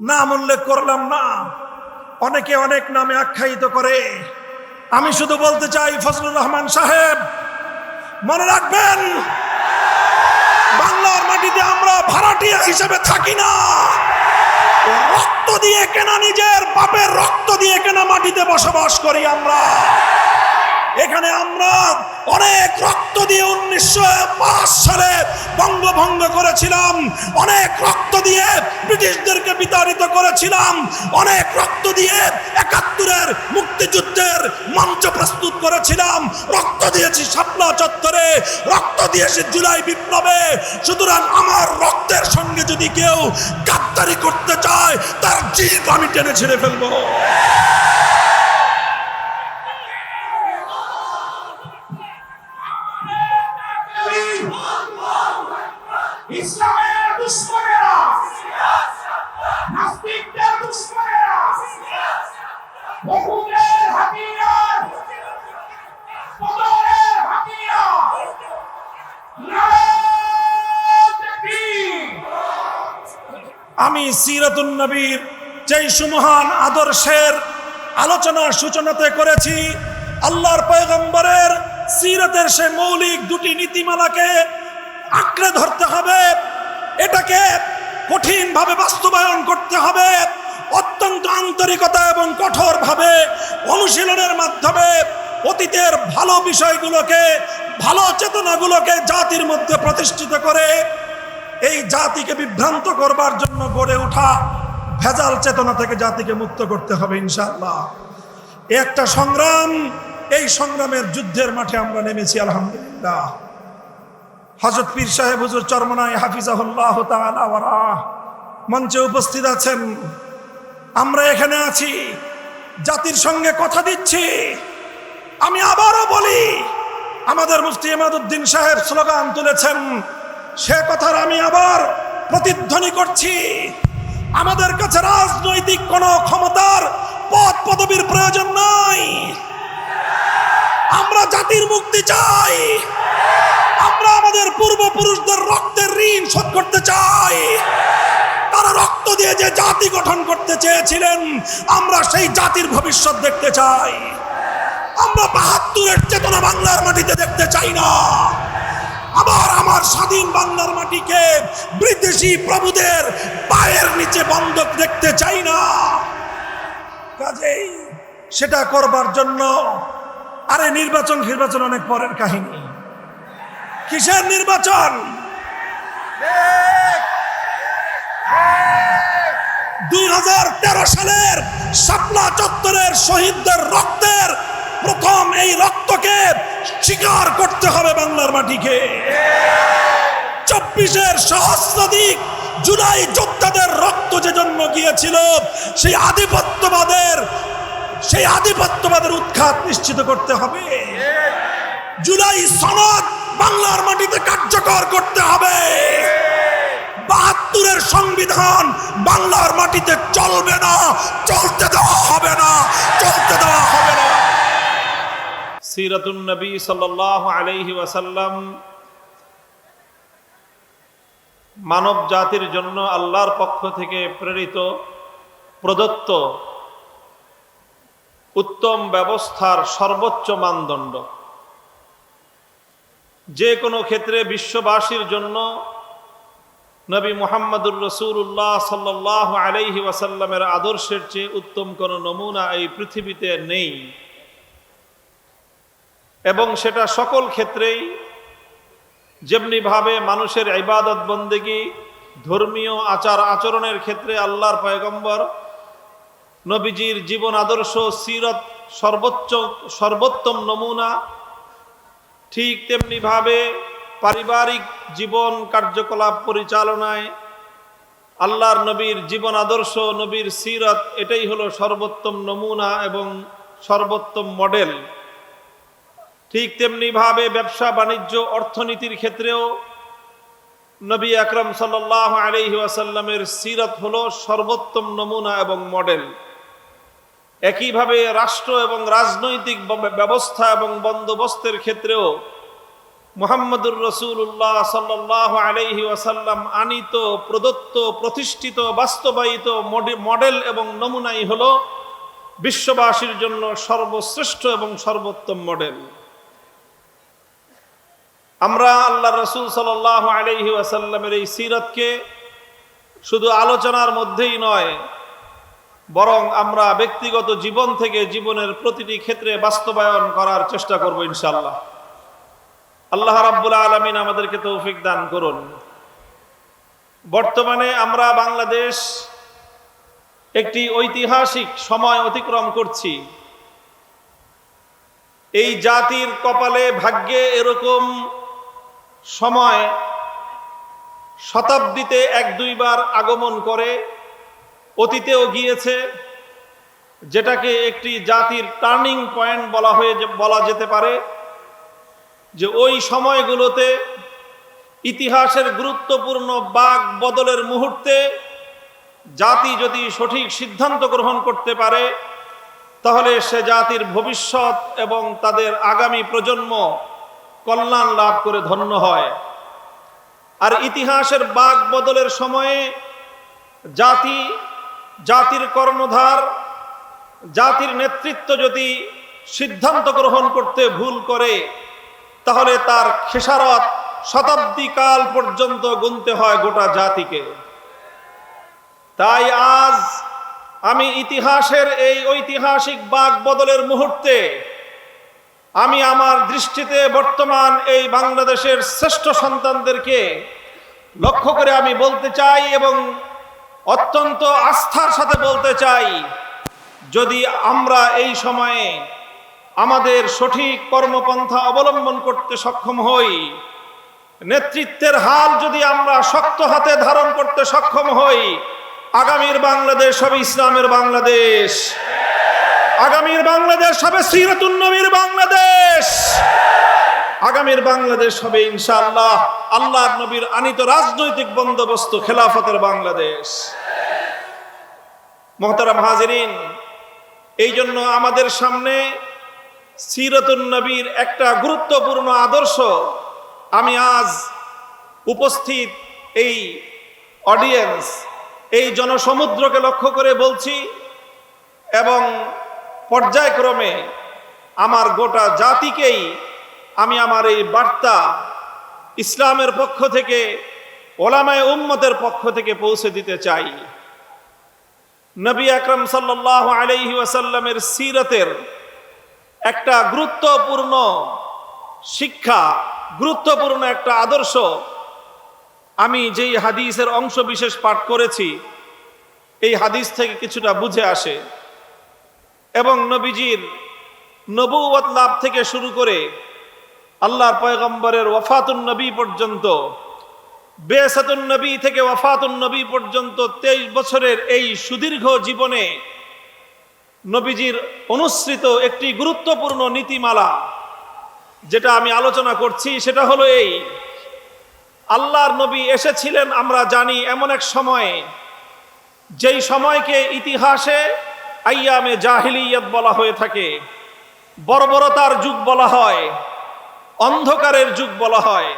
নাম উল্লেখ করলাম না। অনেকে অনেক নামে আখ্যায়িত করে। আমি শুধু বলতে চাই, ফজলুর রহমান সাহেব, মনে রাখবেন, বাংলার মাটিতে আমরা ভাড়াটিয়া হিসেবে থাকি না। রক্ত দিয়ে কেনা নিজের বাপের রক্ত দিয়ে কেনা মাটিতে বসবাস করি আমরা। এখানে আমরা অনেক রক্ত দিয়ে উনিশশো পাঁচ সালে বঙ্গভঙ্গ করেছিলাম। অনেক রক্ত দিয়ে ব্রিটিশদেরকে বিতাড়িত করেছিলাম। অনেক রক্ত দিয়ে একাত্তরের মুক্তিযুদ্ধের মঞ্চ প্রস্তুত করেছিলাম। রক্ত দিয়েছি শাপলা চত্বরে। রক্ত দিয়েছি জুলাই বিপ্লবে। সুতরাং আমার রক্তের সঙ্গে যদি কেউ গাদ্দারি করতে চায়, তার জিভ আমি টেনে ছেড়ে ফেলব। আমি সিরাতুন নবীর যেই সুমহান আদর্শের আলোচনার সূচনাতে করেছি, আল্লাহর পয়গম্বরের সিরাতের সে মৌলিক দুটি নীতিমালাকে আঁকড়ে ধরতে হবে। এটাকে কঠিনভাবে বাস্তবায়ন করতে হবে, অত্যন্ত আন্তরিকতা এবং কঠোরভাবে অনুশীলনের মাধ্যমে অতীতের ভালো বিষয়গুলোকে, ভালো চেতনাগুলোকে জাতির মধ্যে প্রতিষ্ঠিত করে এই জাতিকে বিভ্রান্ত করবার জন্য গড়ে ওঠা ভেজাল চেতনা থেকে জাতিকে মুক্ত করতে হবে ইনশাআল্লাহ। একটা সংগ্রাম, এই সংগ্রামের যুদ্ধের মাঠে আমরা নেমেছি, আলহামদুলিল্লাহ। হজরত পীর সাহেব হুজুর চরমনায় হাফিজাহুল্লাহ মঞ্চে উপস্থিত আছেন। আমরা এখানে আছি, জাতির সঙ্গে কথা দিচ্ছি। আমি আবারও বলি, আমাদের মুফতি এমাদুদ্দিন সাহেব স্লোগান তুলেছেন সে কথার আমি আবার প্রতিধ্বনি করছি। আমাদের কাছে রাজনৈতিক কোনো ক্ষমতার পদ পদবীর প্রয়োজন নাই। আমরা জাতির মুক্তি চাই। আমরা আমাদের পূর্বপুরুষদের রক্তের ঋণ শোধ করতে চাই। তারা রক্ত দিয়ে যে জাতি গঠন করতে চেয়েছিলেন, আমরা সেই জাতির ভবিষ্যৎ দেখতে চাই। আমরা বাহাত্তরের চেতনা বাংলার মাটিতে দেখতে চাই না। আবার আমার স্বাধীন বাংলার মাটিকে বিদেশি প্রভুদের পায়ের নিচে বন্ধক দেখতে চাই না। কাজেই সেটা করবার জন্য আরে নির্বাচন নির্বাচন অনেক পরের কাহিনী। কিসের নির্বাচন? দুই হাজার তেরো সালের শাপলা চত্বরের শহীদদের রক্তের প্রথম এই রক্তকে স্বীকার করতে হবে বাংলার মাটিকে। চব্বিশের সহস্রাধিক জুলাই যোদ্ধাদের রক্ত যে জন্ম গিয়েছিল, সেই আধিপত্যবাদের সেই আধিপত্যবাদের উৎখাত নিশ্চিত করতে হবে। জুলাই সনদ বাংলার মাটিতে কার্যকর করতে হবে। বাহাত্তরের সংবিধান বাংলার মাটিতে চলবে না। সিরাতুন নবী সাল্লাল্লাহু আলাইহি ওয়াসাল্লাম মানব জাতির জন্য আল্লাহর পক্ষ থেকে প্রেরিত প্রদত্ত উত্তম ব্যবস্থার সর্বোচ্চ মানদণ্ড। যে কোনো ক্ষেত্রে বিশ্ববাসীর জন্য নবী মুহাম্মদুর রসুল্লাহ সাল্লাহ আলাইহি ওয়াসাল্লামের আদর্শের চেয়ে উত্তম কোনো নমুনা এই পৃথিবীতে নেই। এবং সেটা সকল ক্ষেত্রেই যেমনিভাবে মানুষের ইবাদত বন্দেগি, ধর্মীয় আচার আচরণের ক্ষেত্রে আল্লাহর পয়গম্বর, নবীজির জীবন আদর্শ, সিরত সর্বোচ্চ, সর্বোত্তম নমুনা, ঠিক তেমনিভাবে পারিবারিক জীবন কার্যকলাপ পরিচালনায় আল্লাহর নবীর জীবন আদর্শ, নবীর সিরত, এটাই হলো সর্বোত্তম নমুনা এবং সর্বোত্তম মডেল। ঠিক তেমনিভাবে ব্যবসা বাণিজ্য অর্থনীতির ক্ষেত্রেও নবী আকরম সাল্লাহ আলহি ওয়াসাল্লামের সিরত হলো সর্বোত্তম নমুনা এবং মডেল। একইভাবে রাষ্ট্র এবং রাজনৈতিক ব্যবস্থা এবং বন্দোবস্তের ক্ষেত্রেও মুহাম্মদুর রসুল্লাহ সাল্লাহ আলাইহি ওয়াসাল্লাম আনিত, প্রদত্ত, প্রতিষ্ঠিত, বাস্তবায়িত মডে- মডেল এবং নমুনাই হল বিশ্ববাসীর জন্য সর্বশ্রেষ্ঠ এবং সর্বোত্তম মডেল। আমরা আল্লাহ রসুল সাল্লাহ আলাইহি ওয়াসাল্লামের এই সিরতকে শুধু আলোচনার মধ্যেই নয়, বরং আমরা ব্যক্তিগত জীবন থেকে জীবনের প্রতিটি ক্ষেত্রে বাস্তবায়ন করার চেষ্টা করব ইনশাল্লাহ আল্লাহ রাব্বুল আলমিন আমাদেরকে তৌফিক দান করুন। বর্তমানে আমরা বাংলাদেশ একটি ঐতিহাসিক সময় অতিক্রম করছি। এই জাতির কপালে ভাগ্যে এরকম সময় শতাব্দীতে এক দুইবার আগমন করে, অতীতেও গিয়েছে, যেটাকে একটি জাতির টার্নিং পয়েন্ট বলা হয়ে বলা যেতে পারে, যে ওই সময়গুলোতে ইতিহাসের গুরুত্বপূর্ণ বাক বদলের মুহূর্তে জাতি যদি সঠিক সিদ্ধান্ত গ্রহণ করতে পারে, তাহলে সে জাতির ভবিষ্যৎ এবং তাদের আগামী প্রজন্ম কল্যাণ লাভ করে ধন্য হয়। আর ইতিহাসের বাক বদলের সময়ে জাতি, জাতির কর্ণধার, জাতির নেতৃত্ব যদি সিদ্ধান্ত গ্রহণ করতে ভুল করে, তাহলে তার খেসারত শতাব্দী কাল পর্যন্ত গুনতে হয় গোটা জাতিকে। তাই আজ আমি ইতিহাসের এই ঐতিহাসিক বাক বদলের মুহূর্তে আমি আমার দৃষ্টিতে বর্তমান এই বাংলাদেশের শ্রেষ্ঠ সন্তানদেরকে লক্ষ্য করে আমি বলতে চাই এবং অত্যন্ত আস্থার সাথে বলতে চাই, যদি আমরা এই সময়ে আমাদের সঠিক কর্মপন্থা অবলম্বন করতে সক্ষম হই, নেতৃত্বের হাল যদি আমরা শক্ত হাতে ধারণ করতে সক্ষম হই, আগামীর বাংলাদেশ হবে ইসলামের বাংলাদেশ। আগামীর বাংলাদেশ হবে সিরাতুন্নবীর বাংলাদেশ। আগামীর বাংলাদেশ হবে ইনশাআল্লাহ আল্লাহ নবীর আনিত রাজনৈতিক বন্দোবস্ত খেলাফতের বাংলাদেশ। মহতারাম হাজিরিন, এই জন্য আমাদের সামনে সিরতুন নবীর একটা গুরুত্বপূর্ণ আদর্শ আমি আজ উপস্থিত এই অডিয়েন্স এই জনসমুদ্রকে লক্ষ্য করে বলছি এবং পর্যায়ক্রমে আমার গোটা জাতিকেই আমি আমার এই বার্তা ইসলামের পক্ষ থেকে, ওলামায় উম্মতের পক্ষ থেকে পৌঁছে দিতে চাই। নবী আকরম সাল্লাহ আলাইহি ওয়াসাল্লামের সিরতের একটা গুরুত্বপূর্ণ শিক্ষা, গুরুত্বপূর্ণ একটা আদর্শ আমি যেই হাদিসের অংশ বিশেষ পাঠ করেছি, এই হাদিস থেকে কিছুটা বুঝে আসে। এবং নবীজির নবুয়ত লাভ থেকে শুরু করে আল্লাহর পয়গম্বরের ওয়াফাতুন নবী পর্যন্ত, বেসাতুন নবী থেকে ওয়াফাতুন নবী পর্যন্ত তেইশ বছরের এই সুদীর্ঘ জীবনে নবীজির অনুসৃত একটি গুরুত্বপূর্ণ নীতিমালা যেটা আমি আলোচনা করছি, সেটা হলো এই, আল্লাহর নবী এসেছিলেন, আমরা জানি, এমন এক সময়ে যেই সময়কে ইতিহাসে আইয়ামে জাহিলিয়ত বলা হয়ে থাকে। বর্বরতার যুগ বলা হয় অন্ধকারের যুগ বলা হয়।